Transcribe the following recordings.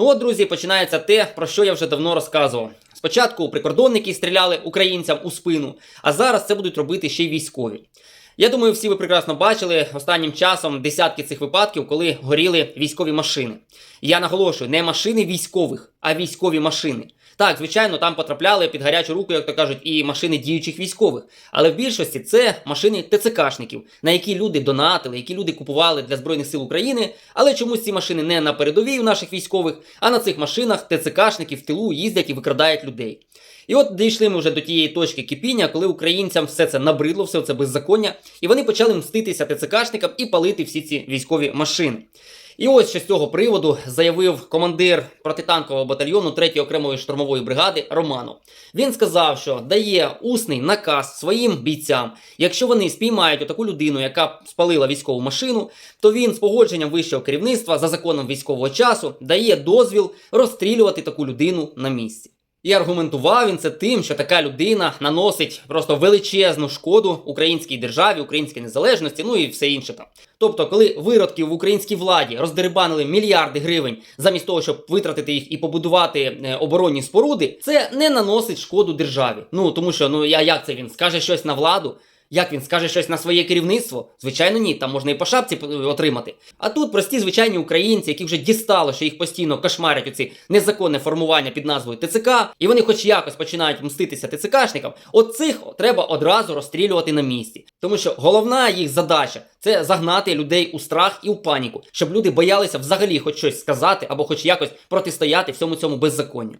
Ну от, друзі, починається те, про що я вже давно розказував. Спочатку прикордонники стріляли українцям у спину, а зараз це будуть робити ще й військові. Я думаю, всі ви прекрасно бачили останнім часом десятки цих випадків, коли горіли військові машини. Я наголошую, не машини військових, а військові машини. Так, звичайно, там потрапляли під гарячу руку, як то кажуть, і машини діючих військових. Але в більшості це машини ТЦКшників, на які люди донатили, які люди купували для Збройних сил України. Але чомусь ці машини не на передовій у наших військових, а на цих машинах ТЦКшники в тилу їздять і викрадають людей. І от дійшли ми вже до тієї точки кипіння, коли українцям все це набридло, все це беззаконня, і вони почали мститися ТЦКшникам і палити всі ці військові машини. І ось що з цього приводу заявив командир протитанкового батальйону 3-ї окремої штурмової бригади Романов. Він сказав, що дає усний наказ своїм бійцям, якщо вони спіймають таку людину, яка спалила військову машину, то він з погодженням вищого керівництва за законом військового часу дає дозвіл розстрілювати таку людину на місці. І аргументував він це тим, що така людина наносить просто величезну шкоду українській державі, українській незалежності, ну і все інше там. Тобто, коли виродки в українській владі роздерибанили мільярди гривень замість того, щоб витратити їх і побудувати е, оборонні споруди, це не наносить шкоду державі. Ну тому що ну я як це він скаже щось на владу. Як він скаже щось на своє керівництво? Звичайно, ні, там можна і по шапці отримати. А тут прості звичайні українці, які вже дістало, що їх постійно кошмарять оці незаконне формування під назвою ТЦК, і вони хоч якось починають мститися ТЦКшникам. От цих треба одразу розстрілювати на місці. Тому що головна їх задача це загнати людей у страх і у паніку, щоб люди боялися взагалі хоч щось сказати або хоч якось протистояти всьому цьому беззаконню.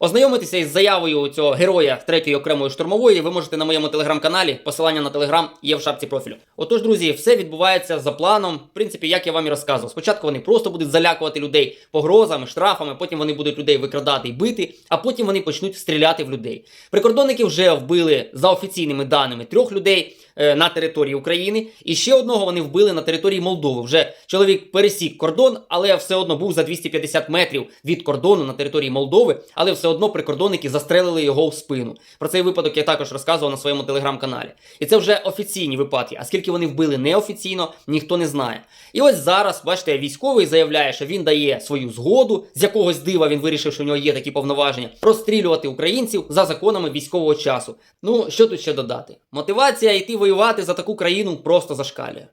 Ознайомитися із заявою цього героя 3-ї окремої штурмової ви можете на моєму телеграм-каналі. Посилання на телеграм є в шапці профілю. Отож, друзі, все відбувається за планом. В принципі, як я вам і розказував. Спочатку вони просто будуть залякувати людей погрозами, штрафами, потім вони будуть людей викрадати і бити, а потім вони почнуть стріляти в людей. Прикордонники вже вбили за офіційними даними трьох людей на території України, і ще одного вони вбили на території Молдови. Вже чоловік пересік кордон, але все одно був за 250 метрів від кордону на території Молдови, але все одно прикордонники застрелили його в спину. Про цей випадок я також розказував на своєму телеграм-каналі. І це вже офіційні випадки. А скільки вони вбили неофіційно, ніхто не знає. І ось зараз, бачите, військовий заявляє, що він дає свою згоду. З якогось дива він вирішив, що у нього є такі повноваження, розстрілювати українців за законами військового часу. Ну що тут ще додати? Мотивація йти воювати за таку країну просто зашкалює.